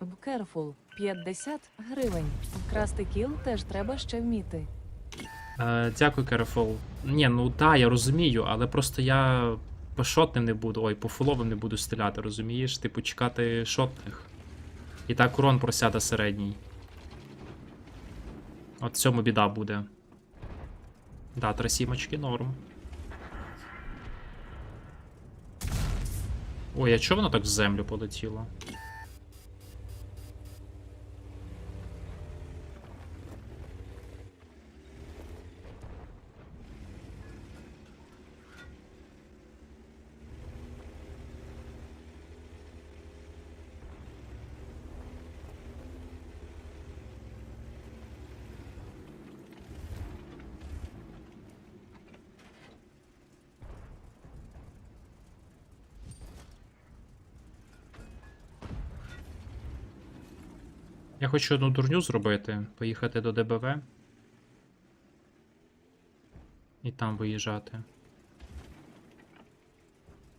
Careful 50 гривень. Вкрасти кіл теж треба ще вміти. Е, дякую, Керефол. Ні, ну та, я розумію, але просто я по шотним не буду, ой, по фуловим не буду стріляти, розумієш? Типу, чекати шотних. І так урон просяде середній. От цьому біда буде. Да, три сімочки норм. Ой, а чого воно так в землю полетіло? Я хочу одну дурню зробити, поїхати до ДБВ. І там виїжджати.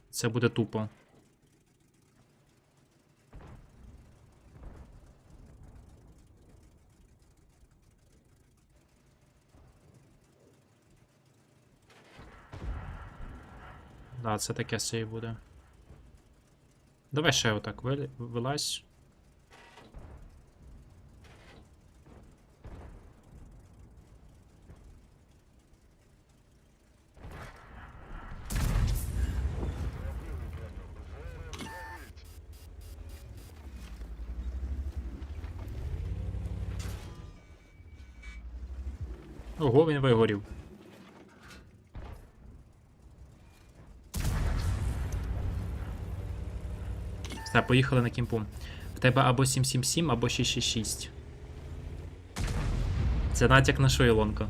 Це буде тупо. Да, це таке сей буде. Давай ще отак вилазь. Ого, він вигорів. Все, поїхали на кімпу. В тебе або 777, або 666. Це натяк на що, Ілонка?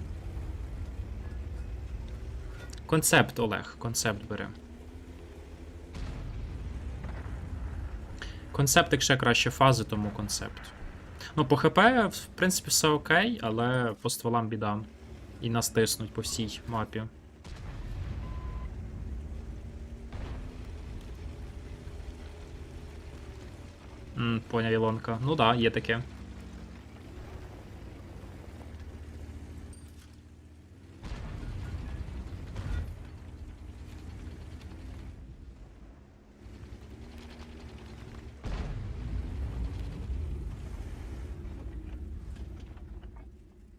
Концепт, Олег, концепт бери. Концепт, якщо краще фази, тому концепт. Ну, по ХП, в принципі, все окей, але по стволам біда. І нас тиснуть по всій мапі. М, поняв Ілонка. Ну да, є таке.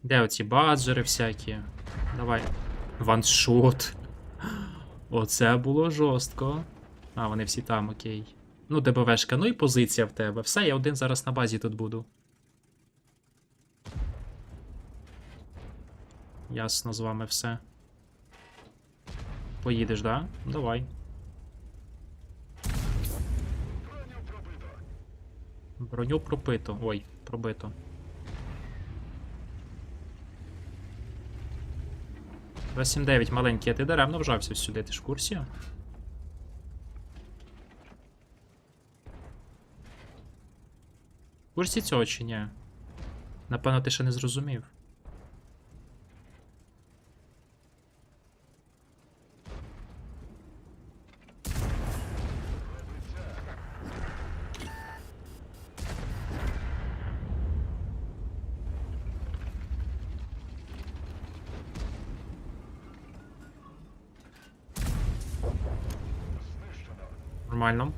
Де оці баджери всякі? Давай. Ваншот. Оце було жорстко. А, вони всі там, окей. Ну, ДБВшка, ну і позиція в тебе. Все, я один зараз на базі тут буду. Ясно з вами все. Поїдеш, да? Давай. Броню пропито. Ой, пробито. 279 маленький, а ти даремно вжався сюди, ти ж в курсі? В курсі цього чи ні? Напевно, ти ще не зрозумів. Нормально.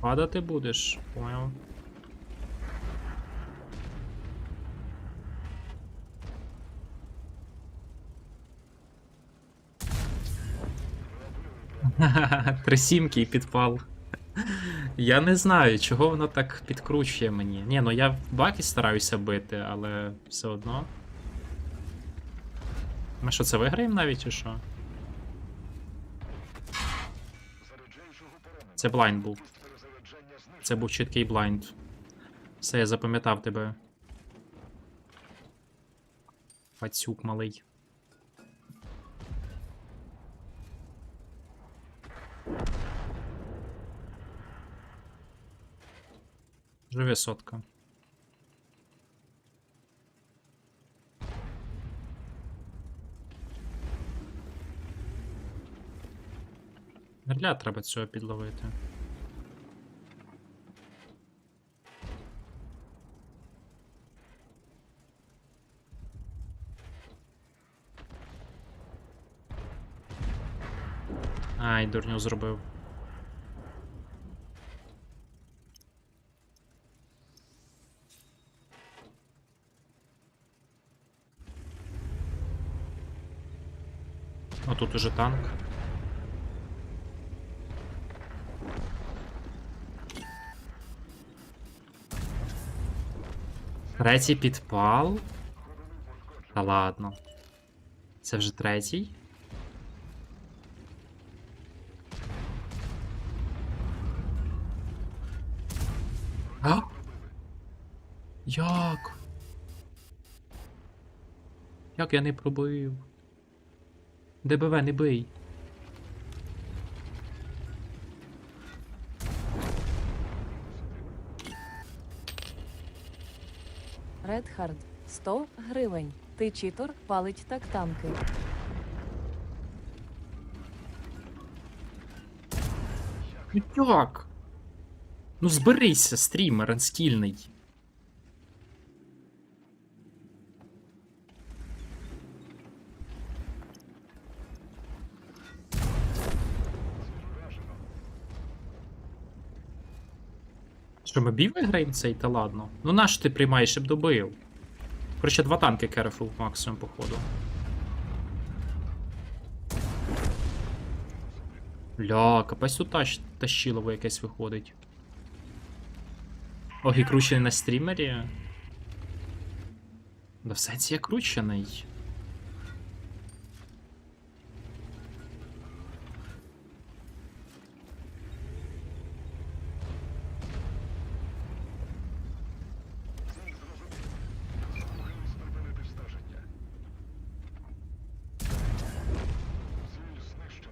Падати будеш, понял. Три сімки і підпал. Я не знаю, чого воно так підкручує мені. Ні, ну я в баки стараюся бити, але все одно. Ми що, це виграємо навіть чи що? Це блайнд був. Це був чіткий блайнд. Все, я запам'ятав тебе. Пацюк малий. Живе сотка. Гриля треба цього підловити. Ай, дурню зробив. А тут уже танк. Третій підпал. Та ладно. Це вже третій. А? Як? Як я не пробив? ДБВ не бий. Редхард 100 гривень. Ти читор, палить так танки. Ну як? Ну зберися, стрімер анскільний. Що, ми бій виграємо цей, та ладно. Ну наш ти приймаєш, щоб добив. Короче, два танки керефул максимум, походу. Ля, капець тут тащ... тащилово якесь виходить. Ох, і кручений на стрімері. Да в сенсі я кручений.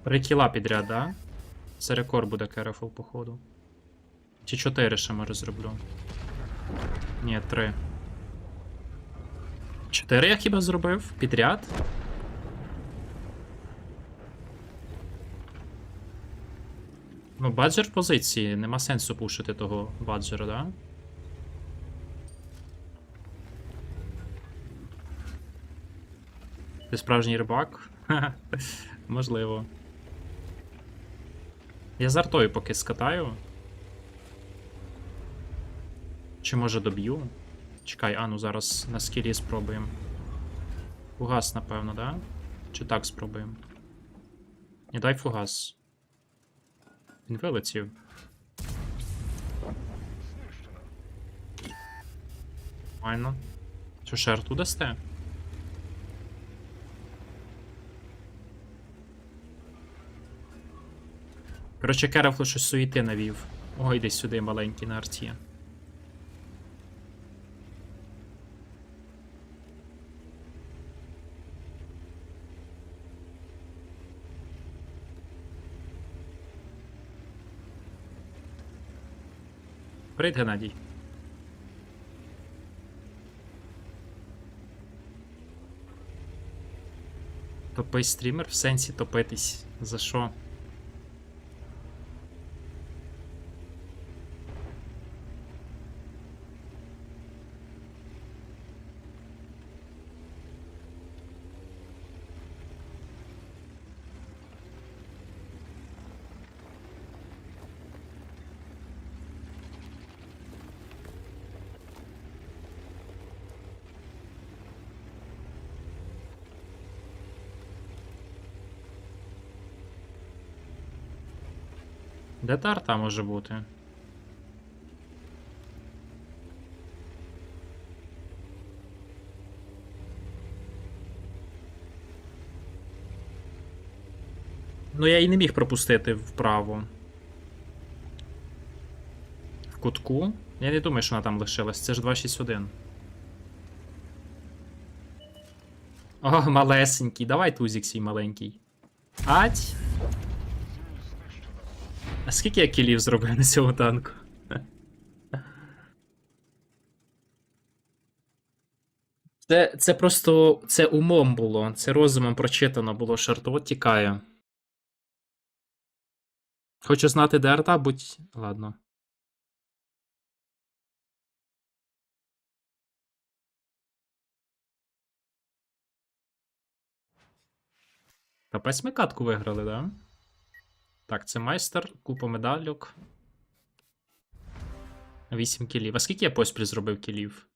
Три кіла підряд, да? Це рекорд буде керефул, походу. Чи чотири ще може зроблю? Ні, три. Чотири я хіба зробив? Підряд? Ну, баджер в позиції, нема сенсу пушити того баджера, да? Ти справжній рибак? Можливо. Я з артою поки скатаю. Чи може доб'ю? Чекай, а ну зараз на скілі спробуємо. Фугас, напевно, да? Чи так спробуємо? Ні, дай фугас. Він вилетів. Нормально. Що, арту дасте? Коротше, Керефлу щось суєти навів. Ой, десь сюди маленький на арті. Привіт, Геннадій. Топий стрімер в сенсі топитись. За що? Де та арта може бути? Ну, я і не міг пропустити вправо. В кутку. Я не думаю, що вона там лишилась. Це ж 261. О, малесенький. Давай тузик свій маленький. Ать! А скільки я кілів зробив на цьому танку? Це, це просто це умом було, це розумом прочитано було, що артовод тікає. Хочу знати, де арта, будь. Ладно. Капець ми катку виграли, да? Так, це майстер, купа медальок. 8 кілів. А скільки я поспіль зробив кілів?